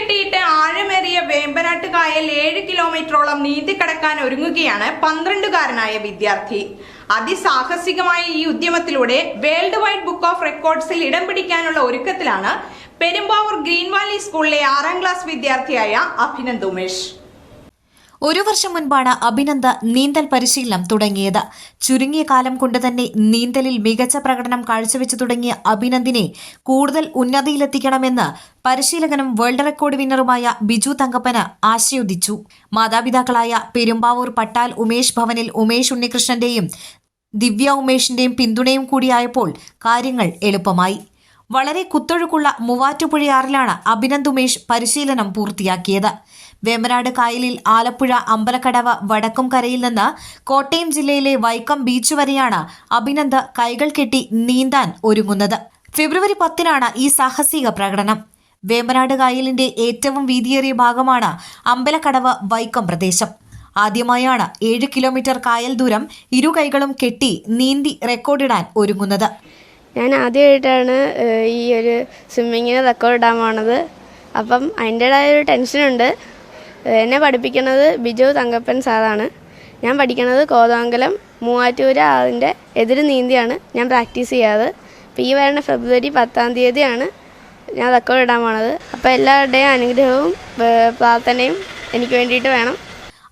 കെട്ടിയിട്ട് ആഴമേറിയ വേമ്പനാട്ട് കായൽ ഏഴ് കിലോമീറ്ററോളം നീന്തി കടക്കാൻ ഒരുങ്ങുകയാണ് പന്ത്രണ്ടുകാരനായ വിദ്യാർത്ഥി. അതിസാഹസികമായ ഈ ഉദ്യമത്തിലൂടെ വേൾഡ് വൈഡ് ബുക്ക് ഓഫ് റെക്കോർഡ്സിൽ ഇടം പിടിക്കാനുള്ള ഒരുക്കത്തിലാണ് പെരുമ്പാവൂർ ഗ്രീൻവാലി സ്കൂളിലെ ആറാം ക്ലാസ് വിദ്യാർത്ഥിയായ അഭിനന്ദ് ഉമേഷ്. ഒരു വർഷം മുൻപാണ് അഭിനന്ദ നീന്തൽ പരിശീലനം തുടങ്ങിയത്. ചുരുങ്ങിയ കാലം കൊണ്ട് തന്നെ നീന്തലിൽ മികച്ച പ്രകടനം കാഴ്ചവെച്ചു തുടങ്ങിയ അഭിനന്ദിനെ കൂടുതൽ ഉന്നതിയിലെത്തിക്കണമെന്ന് പരിശീലകനും വേൾഡ് റെക്കോർഡ് വിന്നറുമായ ബിജു തങ്കപ്പന് ആശയോദിച്ചു. മാതാപിതാക്കളായ പെരുമ്പാവൂർ പട്ടാൽ ഉമേഷ് ഭവനിൽ ഉമേഷ് ഉണ്ണികൃഷ്ണന്റെയും ദിവ്യ ഉമേഷിന്റെയും പിന്തുണയും കൂടിയായപ്പോൾ കാര്യങ്ങൾ എളുപ്പമായി. വളരെ കുത്തൊഴുക്കുള്ള മൂവാറ്റുപുഴയാറിലാണ് അഭിനന്ദ് ഉമേഷ് പരിശീലനം പൂർത്തിയാക്കിയത്. വേമ്പനാട് കായലിൽ ആലപ്പുഴ അമ്പലക്കടവ് വടക്കുംകരയിൽ നിന്ന് കോട്ടയം ജില്ലയിലെ വൈക്കം ബീച്ച് വരെയാണ് അഭിനന്ദ് കൈകൾ കെട്ടി നീന്താൻ ഒരുങ്ങുന്നത്. ഫെബ്രുവരി പത്തിനാണ് ഈ സാഹസിക പ്രകടനം. വേമ്പനാട് കായലിന്റെ ഏറ്റവും വീതിയേറിയ ഭാഗമാണ് അമ്പലക്കടവ് വൈക്കം പ്രദേശം. ആദ്യമായാണ് ഏഴ് കിലോമീറ്റർ കായൽ ദൂരം ഇരു കൈകളും കെട്ടി നീന്തി റെക്കോർഡിടാൻ ഒരുങ്ങുന്നത്. ഞാൻ ആദ്യമായിട്ടാണ് ഈ ഒരു സ്വിമ്മിങ്ങിന് റെക്കോർഡ് ഇടാൻ പോണത്. അപ്പം അതിന്റെതായ ഒരു ടെൻഷനുണ്ട്. എന്നെ പഠിപ്പിക്കുന്നത് ബിജു തങ്കപ്പൻ സാറാണ്. ഞാൻ പഠിക്കുന്നത് കോതമംഗലം മൂവാറ്റൂര അതിന്റെ എതിര് നീന്തിയാണ് ഞാൻ പ്രാക്ടീസ് ചെയ്യാറ്. അപ്പോൾ ഈ വരുന്ന ഫെബ്രുവരി പത്താം തീയതിയാണ് ഞാൻ റെക്കോർഡ് ഇടാൻ പോണത്. അപ്പോൾ എല്ലാവരുടെയും അനുഗ്രഹവും പ്രാർത്ഥനയും എനിക്ക് വേണ്ടിയിട്ട് വേണം.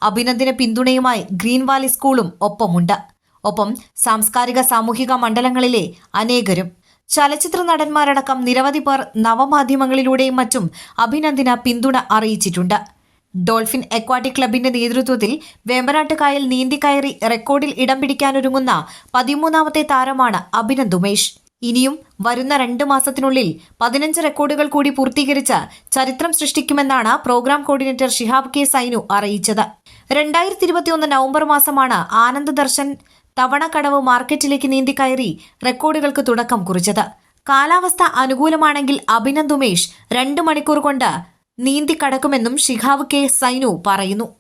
അഭിനന്ദിന പിന്തുണയുമായി ഗ്രീൻ വാലി സ്കൂളും ഒപ്പമുണ്ട്. ഒപ്പം സാംസ്കാരിക സാമൂഹിക മണ്ഡലങ്ങളിലെ അനേകരും. ചലച്ചിത്ര നടന്മാരടക്കം നിരവധി പേർ നവമാധ്യമങ്ങളിലൂടെയും മറ്റും അഭിനന്ദിന പിന്തുണ അറിയിച്ചിട്ടുണ്ട്. ഡോൾഫിൻ അക്വാട്ടിക് ക്ലബിന്റെ നേതൃത്വത്തിൽ വേമ്പനാട്ടുകായൽ നീന്തിക്കയറി റെക്കോർഡിൽ ഇടം പിടിക്കാനൊരുങ്ങുന്ന പതിമൂന്നാമത്തെ താരമാണ് അഭിനന്ദ് ഉമേഷ്. ഇനിയും വരുന്ന രണ്ട് മാസത്തിനുള്ളിൽ പതിനഞ്ച് റെക്കോർഡുകൾ കൂടി പൂർത്തീകരിച്ച് ചരിത്രം സൃഷ്ടിക്കുമെന്നാണ് program coordinator Shihab K Sainu അറിയിച്ചത്. രണ്ടായിരത്തി ഇരുപത്തിയൊന്ന് നവംബർ മാസമാണ് ആനന്ദ് ദർശൻ തവണക്കടവ് മാർക്കറ്റിലേക്ക് നീന്തിക്കയറി റെക്കോർഡുകൾക്ക് തുടക്കം കുറിച്ചത്. കാലാവസ്ഥ അനുകൂലമാണെങ്കിൽ അഭിനന്ദ് ഉമേഷ് രണ്ട് മണിക്കൂർ കൊണ്ട് നീന്തിക്കടക്കുമെന്നും ഷിഹാബ് കെ സൈനു പറയുന്നു